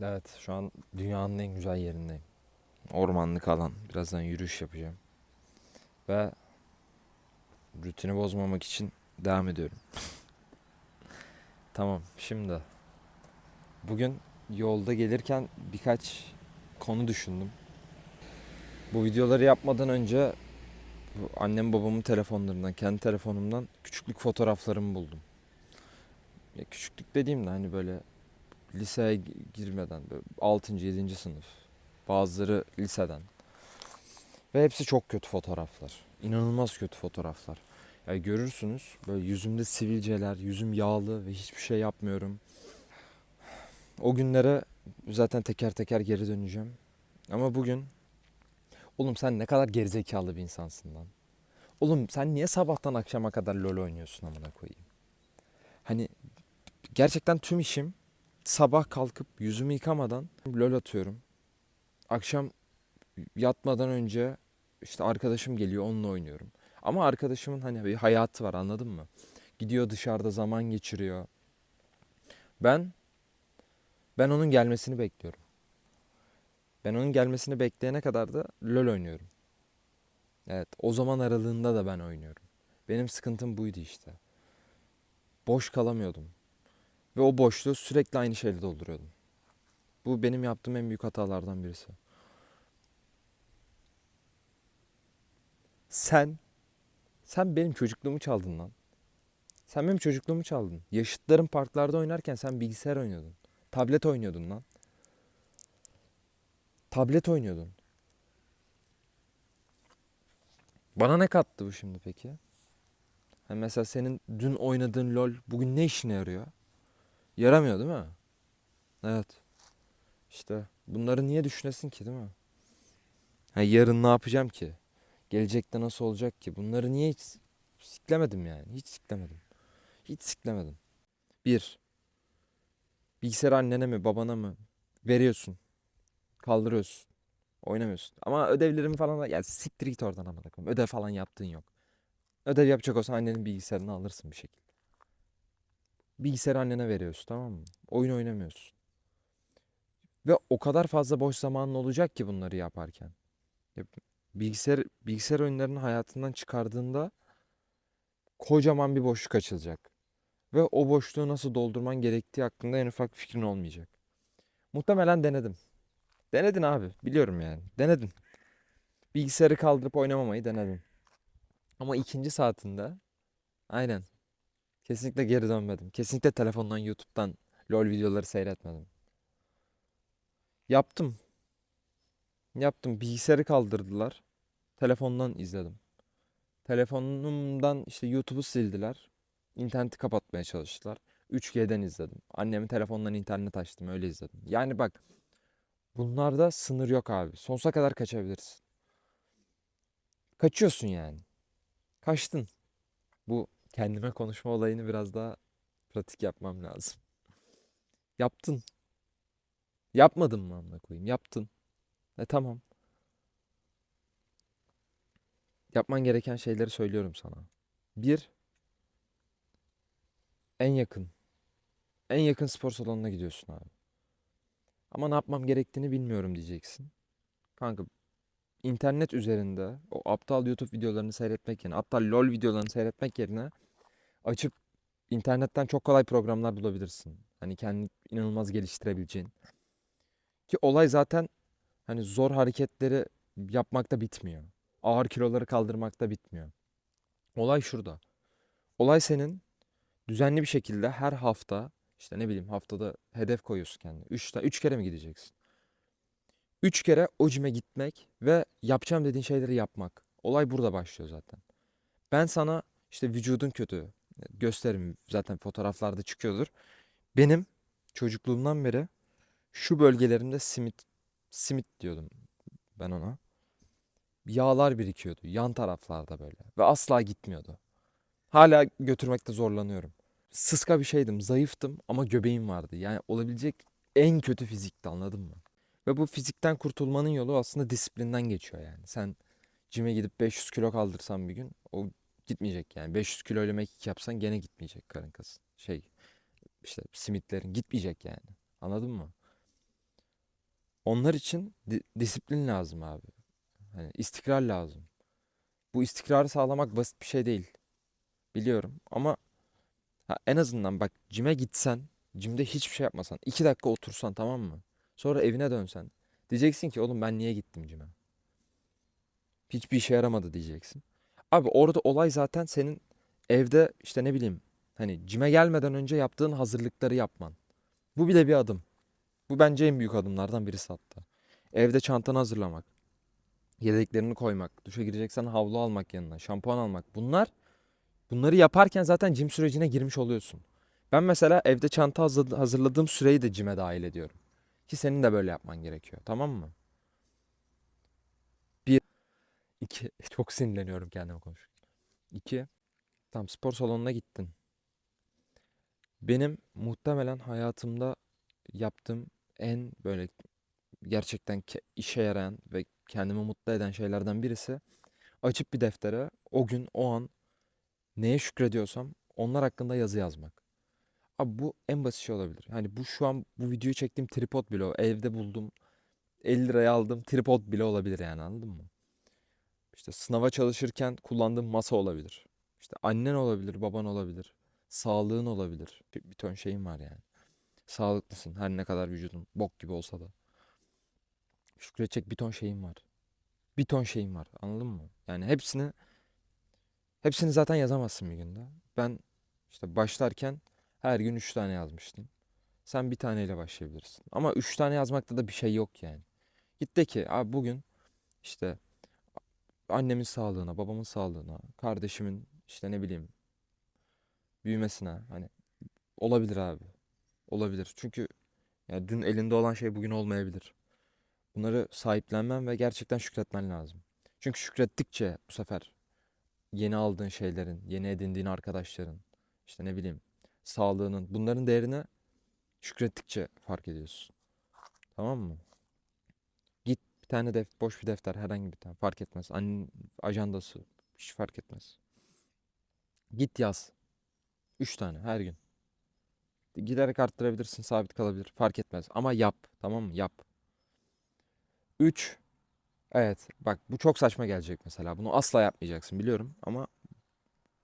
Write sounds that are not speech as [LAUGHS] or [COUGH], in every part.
Evet şu an dünyanın en güzel yerindeyim. Ormanlık alan. Birazdan yürüyüş yapacağım. Ve rutini bozmamak için devam ediyorum. [LAUGHS] tamam şimdi. Bugün yolda gelirken birkaç konu düşündüm. Bu videoları yapmadan önce annem babamın telefonlarından, kendi telefonumdan küçüklük fotoğraflarımı buldum. Ya küçüklük dediğimde hani böyle liseye gi- girmeden böyle 6. 7. sınıf. Bazıları liseden. Ve hepsi çok kötü fotoğraflar. İnanılmaz kötü fotoğraflar. Ya görürsünüz böyle yüzümde sivilceler, yüzüm yağlı ve hiçbir şey yapmıyorum. O günlere zaten teker teker geri döneceğim. Ama bugün oğlum sen ne kadar gerizekalı bir insansın lan. Oğlum sen niye sabahtan akşama kadar LoL oynuyorsun amına koyayım? Hani gerçekten tüm işim sabah kalkıp yüzümü yıkamadan lol atıyorum. Akşam yatmadan önce işte arkadaşım geliyor onunla oynuyorum. Ama arkadaşımın hani bir hayatı var anladın mı? Gidiyor dışarıda zaman geçiriyor. Ben ben onun gelmesini bekliyorum. Ben onun gelmesini bekleyene kadar da LoL oynuyorum. Evet, o zaman aralığında da ben oynuyorum. Benim sıkıntım buydu işte. Boş kalamıyordum. Ve o boşluğu sürekli aynı şeyle dolduruyordum. Bu benim yaptığım en büyük hatalardan birisi. Sen, sen benim çocukluğumu çaldın lan. Sen benim çocukluğumu çaldın. Yaşıtlarım parklarda oynarken sen bilgisayar oynuyordun. Tablet oynuyordun lan. Tablet oynuyordun. Bana ne kattı bu şimdi peki? Ha mesela senin dün oynadığın LoL bugün ne işine yarıyor? Yaramıyor değil mi? Evet. İşte bunları niye düşünesin ki değil mi? Ha, yarın ne yapacağım ki? Gelecekte nasıl olacak ki? Bunları niye hiç siklemedim yani? Hiç siklemedim. Hiç siklemedim. Bir. Bilgisayar annene mi babana mı veriyorsun. Kaldırıyorsun. Oynamıyorsun. Ama ödevlerimi falan da ya siktir git oradan amına koyayım. Ödev falan yaptığın yok. Ödev yapacak olsan annenin bilgisayarını alırsın bir şekilde. Bilgisayarı annene veriyorsun tamam mı? Oyun oynamıyorsun. Ve o kadar fazla boş zamanın olacak ki bunları yaparken. Ya bilgisayar bilgisayar oyunlarını hayatından çıkardığında kocaman bir boşluk açılacak. Ve o boşluğu nasıl doldurman gerektiği hakkında en ufak fikrin olmayacak. Muhtemelen denedim. Denedin abi. Biliyorum yani. Denedin. Bilgisayarı kaldırıp oynamamayı denedin. Ama ikinci saatinde aynen Kesinlikle geri dönmedim. Kesinlikle telefondan, YouTube'dan LoL videoları seyretmedim. Yaptım. Yaptım. Bilgisayarı kaldırdılar. Telefondan izledim. Telefonumdan işte YouTube'u sildiler. İnterneti kapatmaya çalıştılar. 3G'den izledim. Annemin telefonundan internet açtım. Öyle izledim. Yani bak bunlarda sınır yok abi. Sonsuza kadar kaçabilirsin. Kaçıyorsun yani. Kaçtın. Bu kendime konuşma olayını biraz daha pratik yapmam lazım. Yaptın. Yapmadın mı amına koyayım? Yaptın. E tamam. Yapman gereken şeyleri söylüyorum sana. Bir, en yakın. En yakın spor salonuna gidiyorsun abi. Ama ne yapmam gerektiğini bilmiyorum diyeceksin. Kanka internet üzerinde o aptal YouTube videolarını seyretmek yerine, aptal LoL videolarını seyretmek yerine açıp internetten çok kolay programlar bulabilirsin. Hani kendini inanılmaz geliştirebileceğin. Ki olay zaten hani zor hareketleri yapmakta bitmiyor. Ağır kiloları kaldırmakta bitmiyor. Olay şurada. Olay senin düzenli bir şekilde her hafta işte ne bileyim haftada hedef koyuyorsun kendine. 3 üç kere mi gideceksin? 3 kere o cime gitmek ve yapacağım dediğin şeyleri yapmak. Olay burada başlıyor zaten. Ben sana işte vücudun kötü gösteririm zaten fotoğraflarda çıkıyordur. Benim çocukluğumdan beri şu bölgelerimde simit simit diyordum ben ona. Yağlar birikiyordu yan taraflarda böyle ve asla gitmiyordu. Hala götürmekte zorlanıyorum. Sıska bir şeydim, zayıftım ama göbeğim vardı. Yani olabilecek en kötü fizikti anladın mı? Ve bu fizikten kurtulmanın yolu aslında disiplinden geçiyor yani. Sen cime gidip 500 kilo kaldırsan bir gün o gitmeyecek yani. 500 kilo ile mekik yapsan gene gitmeyecek karın kasın. Şey işte simitlerin gitmeyecek yani. Anladın mı? Onlar için di- disiplin lazım abi. Hani istikrar lazım. Bu istikrarı sağlamak basit bir şey değil. Biliyorum ama ha, en azından bak cime gitsen, cimde hiçbir şey yapmasan, iki dakika otursan tamam mı? Sonra evine dönsen. Diyeceksin ki oğlum ben niye gittim cime? Hiçbir işe yaramadı diyeceksin. Abi orada olay zaten senin evde işte ne bileyim hani cime gelmeden önce yaptığın hazırlıkları yapman. Bu bile bir adım. Bu bence en büyük adımlardan birisi hatta. Evde çantanı hazırlamak, yedeklerini koymak, duşa gireceksen havlu almak yanına, şampuan almak. Bunlar bunları yaparken zaten cim sürecine girmiş oluyorsun. Ben mesela evde çanta hazır- hazırladığım süreyi de cime dahil ediyorum. Ki senin de böyle yapman gerekiyor. Tamam mı? İki, [LAUGHS] çok sinirleniyorum kendime konuşurken. İki, tam spor salonuna gittin. Benim muhtemelen hayatımda yaptığım en böyle gerçekten işe yarayan ve kendimi mutlu eden şeylerden birisi açıp bir deftere o gün o an neye şükrediyorsam onlar hakkında yazı yazmak. Abi bu en basit şey olabilir. Hani bu şu an bu videoyu çektiğim tripod bile o evde buldum 50 liraya aldığım tripod bile olabilir yani anladın mı? İşte sınava çalışırken kullandığım masa olabilir. İşte annen olabilir, baban olabilir. Sağlığın olabilir. Bir, bir ton şeyin var yani. Sağlıklısın her ne kadar vücudun bok gibi olsa da. Şükredecek bir ton şeyin var. Bir ton şeyin var. Anladın mı? Yani hepsini hepsini zaten yazamazsın bir günde. Ben işte başlarken her gün 3 tane yazmıştım. Sen bir taneyle başlayabilirsin. Ama 3 tane yazmakta da bir şey yok yani. Git de ki abi bugün işte annemin sağlığına, babamın sağlığına, kardeşimin işte ne bileyim büyümesine hani olabilir abi. Olabilir. Çünkü ya dün elinde olan şey bugün olmayabilir. Bunları sahiplenmen ve gerçekten şükretmen lazım. Çünkü şükrettikçe bu sefer yeni aldığın şeylerin, yeni edindiğin arkadaşların, işte ne bileyim sağlığının bunların değerini şükrettikçe fark ediyorsun. Tamam mı? Bir tane def boş bir defter herhangi bir tane fark etmez. Annenin ajandası hiç fark etmez. Git yaz. Üç tane her gün. Giderek arttırabilirsin, sabit kalabilir. Fark etmez. Ama yap. Tamam mı? Yap. 3. Evet. Bak bu çok saçma gelecek mesela. Bunu asla yapmayacaksın biliyorum. Ama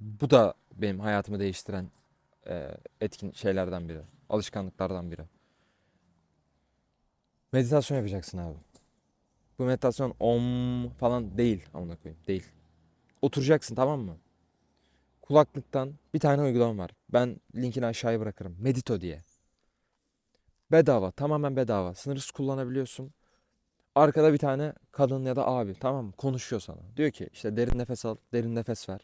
bu da benim hayatımı değiştiren e, etkin şeylerden biri. Alışkanlıklardan biri. Meditasyon yapacaksın abi. Bu meditasyon om falan değil. Amına koyayım. Değil. Oturacaksın tamam mı? Kulaklıktan bir tane uygulama var. Ben linkini aşağıya bırakırım. Medito diye. Bedava. Tamamen bedava. Sınırsız kullanabiliyorsun. Arkada bir tane kadın ya da abi tamam mı? Konuşuyor sana. Diyor ki işte derin nefes al, derin nefes ver.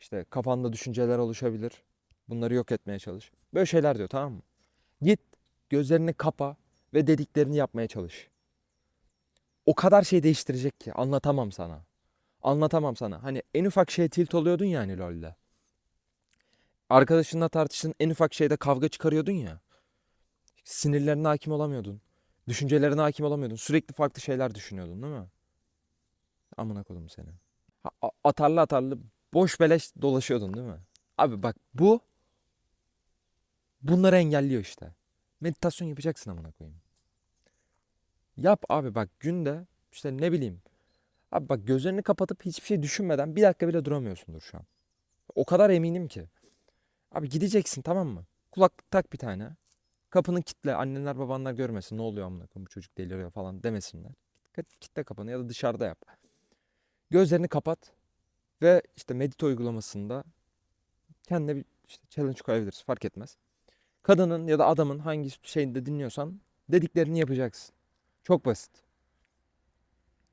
İşte kafanda düşünceler oluşabilir. Bunları yok etmeye çalış. Böyle şeyler diyor tamam mı? Git gözlerini kapa ve dediklerini yapmaya çalış. O kadar şey değiştirecek ki anlatamam sana. Anlatamam sana. Hani en ufak şeye tilt oluyordun ya hani LoL'de. Arkadaşınla tartıştığın en ufak şeyde kavga çıkarıyordun ya. Sinirlerine hakim olamıyordun. Düşüncelerine hakim olamıyordun. Sürekli farklı şeyler düşünüyordun değil mi? Amına koydum seni. Atarlı atarlı boş beleş dolaşıyordun değil mi? Abi bak bu bunları engelliyor işte. Meditasyon yapacaksın amına koyayım. Yap abi bak günde işte ne bileyim. Abi bak gözlerini kapatıp hiçbir şey düşünmeden bir dakika bile duramıyorsundur şu an. O kadar eminim ki. Abi gideceksin tamam mı? Kulaklık tak bir tane. Kapını kitle. Anneler babanlar görmesin. Ne oluyor amına bu çocuk deliriyor falan demesinler. Kit- Kitle kapını ya da dışarıda yap. Gözlerini kapat ve işte medite uygulamasında kendine bir işte challenge koyabilirsin. Fark etmez. Kadının ya da adamın hangi şeyinde dinliyorsan dediklerini yapacaksın. Çok basit.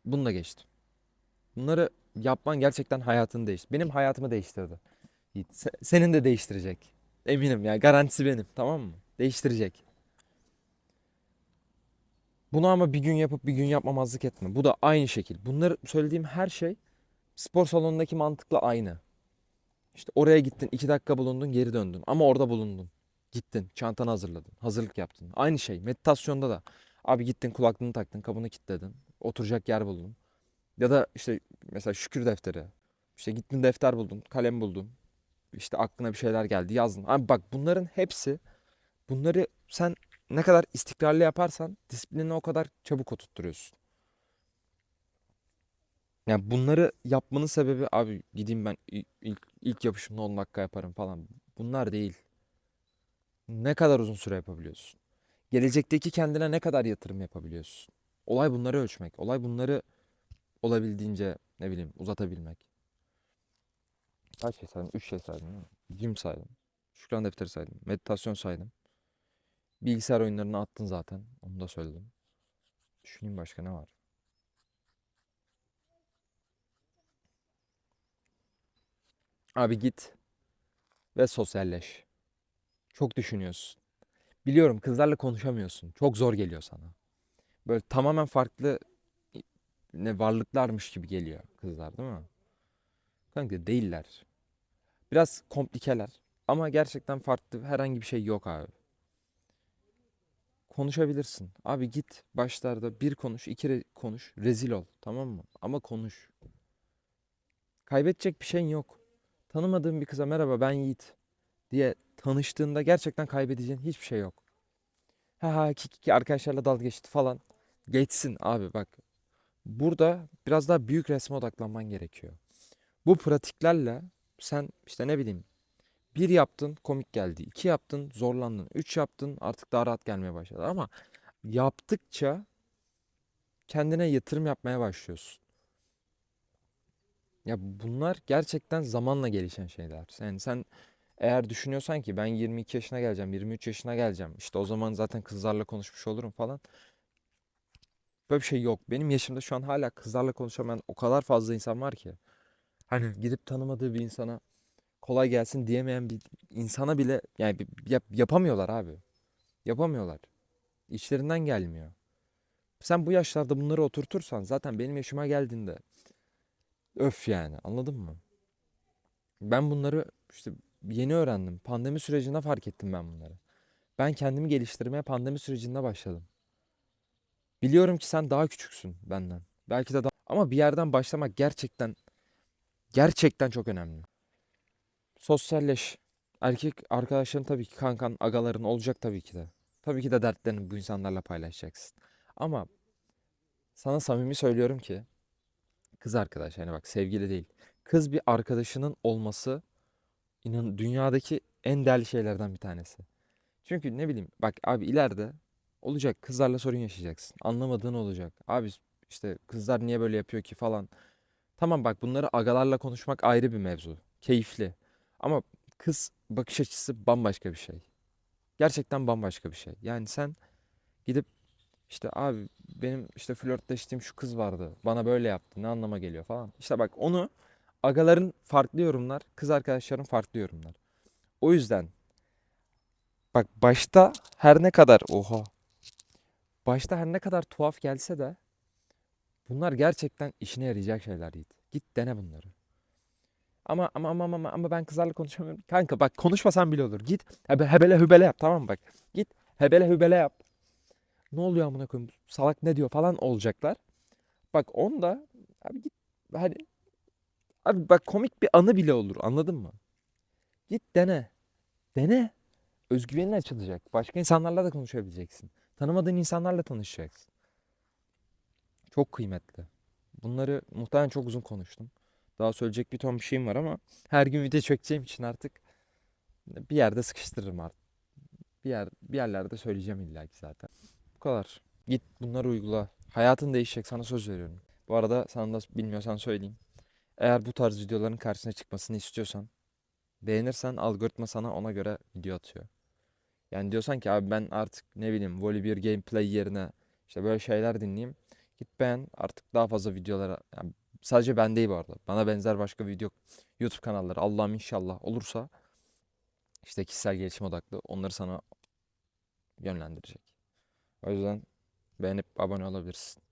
Bunu da geçtim. Bunları yapman gerçekten hayatını değiştirdi. Benim hayatımı değiştirdi. Senin de değiştirecek. Eminim ya garantisi benim tamam mı? Değiştirecek. Bunu ama bir gün yapıp bir gün yapmamazlık etme. Bu da aynı şekil. Bunları söylediğim her şey spor salonundaki mantıkla aynı. İşte oraya gittin, iki dakika bulundun, geri döndün. Ama orada bulundun. Gittin, çantanı hazırladın, hazırlık yaptın. Aynı şey meditasyonda da. Abi gittin, kulaklığını taktın, kapını kilitledin. Oturacak yer buldun. Ya da işte mesela şükür defteri. İşte gittin defter buldun, kalem buldun. İşte aklına bir şeyler geldi, yazdın. Abi bak bunların hepsi, bunları sen ne kadar istikrarlı yaparsan disiplinini o kadar çabuk oturtturuyorsun. Yani bunları yapmanın sebebi abi gideyim ben ilk, ilk yapışımda 10 dakika yaparım falan. Bunlar değil. Ne kadar uzun süre yapabiliyorsun? Gelecekteki kendine ne kadar yatırım yapabiliyorsun? Olay bunları ölçmek. Olay bunları olabildiğince ne bileyim uzatabilmek. Kaç şey saydım? 3 şey saydım değil? Gym saydım. Şükran defteri saydım. Meditasyon saydım. Bilgisayar oyunlarını attın zaten. Onu da söyledim. Düşüneyim başka ne var? Abi git ve sosyalleş. Çok düşünüyorsun. Biliyorum kızlarla konuşamıyorsun. Çok zor geliyor sana. Böyle tamamen farklı ne varlıklarmış gibi geliyor kızlar değil mi? Kanka değiller. Biraz komplikeler. Ama gerçekten farklı herhangi bir şey yok abi. Konuşabilirsin. Abi git başlarda bir konuş, iki re- konuş, rezil ol. Tamam mı? Ama konuş. Kaybedecek bir şeyin yok. Tanımadığın bir kıza merhaba ben Yiğit diye tanıştığında gerçekten kaybedeceğin hiçbir şey yok. Ha ha ki, ki, arkadaşlarla dalga geçti falan. Geçsin abi bak. Burada biraz daha büyük resme odaklanman gerekiyor. Bu pratiklerle sen işte ne bileyim bir yaptın komik geldi. iki yaptın zorlandın. Üç yaptın artık daha rahat gelmeye başladı. Ama yaptıkça kendine yatırım yapmaya başlıyorsun. Ya bunlar gerçekten zamanla gelişen şeyler. Yani sen eğer düşünüyorsan ki ben 22 yaşına geleceğim, 23 yaşına geleceğim. işte o zaman zaten kızlarla konuşmuş olurum falan. Böyle bir şey yok. Benim yaşımda şu an hala kızlarla konuşamayan o kadar fazla insan var ki. Hani gidip tanımadığı bir insana kolay gelsin diyemeyen bir insana bile yani yap- yapamıyorlar abi. Yapamıyorlar. İçlerinden gelmiyor. Sen bu yaşlarda bunları oturtursan zaten benim yaşıma geldiğinde öf yani anladın mı? Ben bunları işte yeni öğrendim. Pandemi sürecinde fark ettim ben bunları. Ben kendimi geliştirmeye pandemi sürecinde başladım. Biliyorum ki sen daha küçüksün benden. Belki de daha... Ama bir yerden başlamak gerçekten gerçekten çok önemli. Sosyalleş. Erkek arkadaşların tabii ki kankan, agaların olacak tabii ki de. Tabii ki de dertlerini bu insanlarla paylaşacaksın. Ama sana samimi söylüyorum ki kız arkadaş yani bak sevgili değil. Kız bir arkadaşının olması inan dünyadaki en değerli şeylerden bir tanesi. Çünkü ne bileyim bak abi ileride olacak kızlarla sorun yaşayacaksın. Anlamadığın olacak. Abi işte kızlar niye böyle yapıyor ki falan. Tamam bak bunları agalarla konuşmak ayrı bir mevzu. Keyifli. Ama kız bakış açısı bambaşka bir şey. Gerçekten bambaşka bir şey. Yani sen gidip işte abi benim işte flörtleştiğim şu kız vardı. Bana böyle yaptı. Ne anlama geliyor falan. İşte bak onu agaların farklı yorumlar, kız arkadaşların farklı yorumlar. O yüzden bak başta her ne kadar oha başta her ne kadar tuhaf gelse de bunlar gerçekten işine yarayacak şeyler Yiğit. Git dene bunları. Ama ama ama ama ama ben kızlarla konuşamıyorum. Kanka bak konuşmasan bile olur. Git hebe, hebele hübele yap tamam mı bak. Git hebele hübele yap. Ne oluyor amına koyayım? Salak ne diyor falan olacaklar. Bak onda abi git hani abi bak komik bir anı bile olur anladın mı? Git dene. Dene. Özgüvenin açılacak. Başka insanlarla da konuşabileceksin. Tanımadığın insanlarla tanışacaksın. Çok kıymetli. Bunları muhtemelen çok uzun konuştum. Daha söyleyecek bir ton bir şeyim var ama her gün video çekeceğim için artık bir yerde sıkıştırırım artık. Bir yer bir yerlerde söyleyeceğim illaki zaten. Bu kadar. Git bunları uygula. Hayatın değişecek sana söz veriyorum. Bu arada sana da bilmiyorsan söyleyeyim. Eğer bu tarz videoların karşısına çıkmasını istiyorsan beğenirsen algoritma sana ona göre video atıyor. Yani diyorsan ki abi ben artık ne bileyim Volibear gameplay yerine işte böyle şeyler dinleyeyim. Git beğen artık daha fazla videolara yani sadece ben değil bu arada. Bana benzer başka video YouTube kanalları Allah'ım inşallah olursa işte kişisel gelişim odaklı onları sana yönlendirecek. O yüzden beğenip abone olabilirsin.